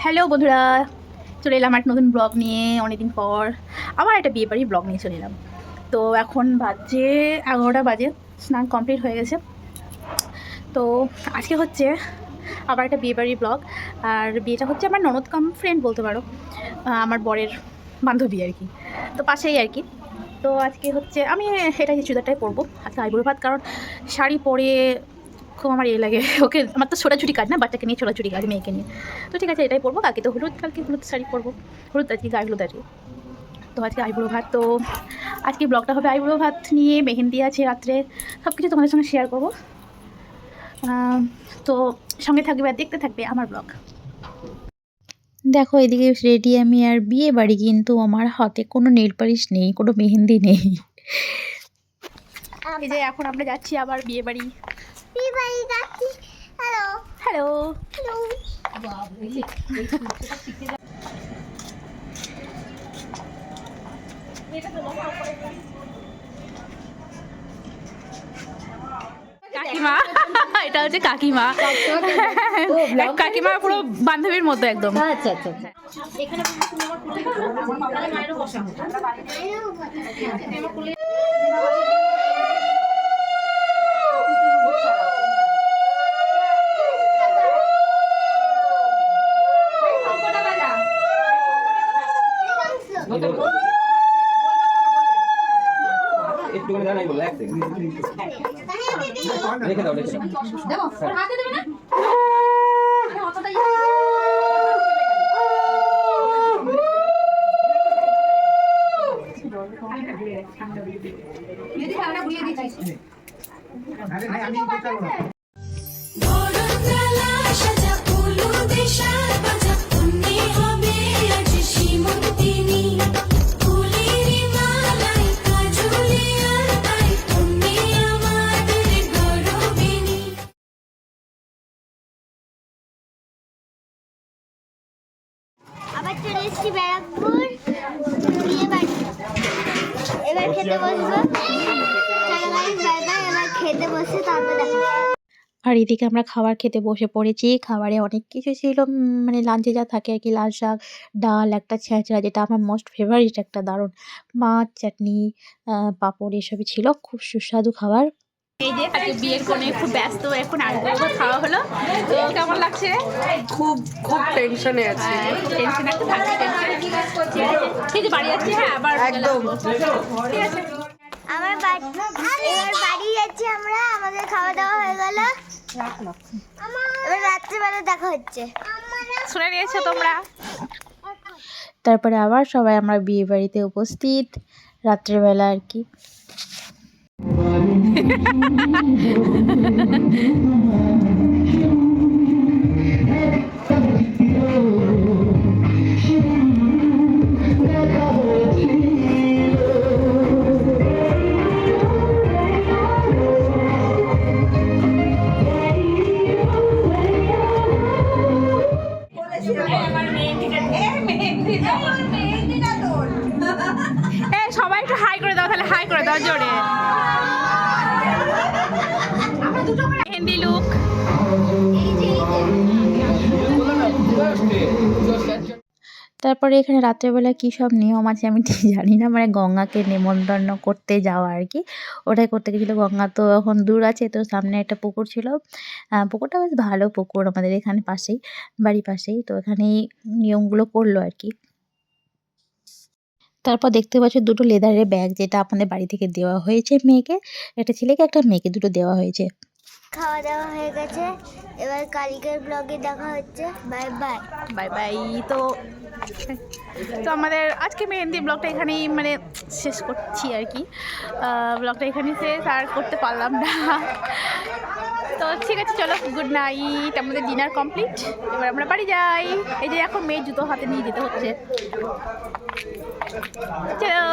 Hello বন্ধুরা, চলে এলাম একটা নতুন ব্লগ নিয়ে, অনেকদিন পর আবার একটা বিয়ে বাড়ির ব্লগ নিয়ে চলে এলাম। তো এখন বাজে এগারোটা বাজে, স্নান কমপ্লিট হয়ে গেছে। তো আজকে হচ্ছে আবার একটা বিয়ে বাড়ির ব্লগ আর বিয়েটা হচ্ছে আমার ননদ কাম ফ্রেন্ড বলতে পারো আমার বরের বান্ধবী আর কি। তো পাশেই আর কি। তো আজকে হচ্ছে আমি এটা চুড়িদারটাই পরবো, আজকে আইবুড়ো ভাত, কারণ শাড়ি পরে খুব আমার ইয়ে লাগে। ওকে, আমার তো ছোটাছুটি কাজ না, বাচ্চাকে নিয়ে ছোটাছুটি কাজ, মেয়েকে নিয়ে। তো ঠিক আছে, এটাই পরবো, কালকে তো হলুদ, কালকে হলুদ শাড়ি পরবো। হলুদ আজকে গায়ে হলুদ আর কি তো আজকে আইবুড়ো ভাত, তো আজকে ব্লগটা হবে আইবুড়ো ভাত নিয়ে, মেহেন্দি আছে রাত্রে। সব কিছু তোমাদের সঙ্গে শেয়ার করব। তো সঙ্গে থাকবে আর দেখতে থাকবে আমার ব্লগ দেখো, এদিকে রেডি আমি আর বিয়ে বাড়ি, কিন্তু আমার হাতে কোনো নেল পালিশ নেই, কোনো মেহেন্দি নেই। এই যে, এখন আমরা যাচ্ছি আবার বিয়ে বাড়ি। হ্যালো হ্যালো হ্যালো কাকিমা? এটা হচ্ছে কাকিমা। কাকিমা পুরো বান্ধবীর মতো একদম। আচ্ছা আচ্ছা আচ্ছা একটুখানি দাঁড়াই বলো এক সেকেন্ড রেখে দাও রেখে দাও। বরতলা সাজা ফুলু দেশার বাজা তুমি এসেছি ব্যারাকপুর এবার খেতে বসবো। চলো গাইস বাই বাই এবার খেতে বসে তারপর দেখা আর এদিকে আমরা খাবার খেতে বসে পড়েছি। খাবারে অনেক কিছু ছিল মানে লাঞ্চে যা থাকে আর কি লাল শাক ডাল একটা ছেঁচড়া যেটা আমার মোস্ট ফেভারিট একটা দারুণ। মাছ চাটনি পাঁপড় এসবই ছিল। খুব সুস্বাদু খাবার। এই যে আজকে বিয়ের কোণে খুব ব্যস্ত এখন ভাত খাওয়া হলো। তো কেমন লাগছে? খুব খুব টেনশনে আছি। টেনশন একটা থাকবে ঠিক আছে। বাড়ি যাচ্ছি হ্যাঁ আবার একদম। আমার বাড়ি এবার বাড়ি যাচ্ছি আমরা আমাদের খাওয়া দাওয়া হয়ে গেল। এবার রাত্রিবেলা দেখা হচ্ছে। শুনে নিয়েছো তোমরা? তারপরে আবার সবাই আমরা বিয়ে বাড়িতে উপস্থিত। রাত্রেবেলা আর কি। সবাই একটু হাই করে দাও তাহলে হাই করে দাও জোরে। লুক তারপরে এখানে রাত্রেবেলা কী সব নিয়ম আছে আমি ঠিক জানি না মানে গঙ্গাকে নেমন্তন্ন করতে যাওয়া আর কি। ওটাই করতে গেছিল, গঙ্গা তো এখন দূর আছে, তো সামনে একটা পুকুর ছিল। পুকুরটা বেশ ভালো পুকুর আমাদের এখানে পাশেই বাড়ির পাশেই, তো এখানেই নিয়মগুলো করল আর কি। তারপর দেখতে পাচ্ছ দুটো লেদারের ব্যাগ যেটা আপনাদের বাড়ি থেকে দেওয়া হয়েছে মেয়েকে, একটা ছেলেকে, একটা মেয়েকে দুটো দেওয়া হয়েছে। খাওয়া দাওয়া হয়ে গেছে। এবার কালকের ব্লগে দেখা হচ্ছে। বাই বাই বাই বাই তো তো আমাদের আজকে মেহেন্দি ব্লগটা এখানেই মানে শেষ করছি আর কি। ব্লগটা এখানেই শেষ, আর করতে পারলাম না। তো ঠিক আছে, চলো গুড নাইট আমাদের ডিনার কমপ্লিট এবার আমরা বাড়ি যাই। এই যে এখন মেয়ের জুতো হাতে নিয়ে যেতে হচ্ছে। চলো।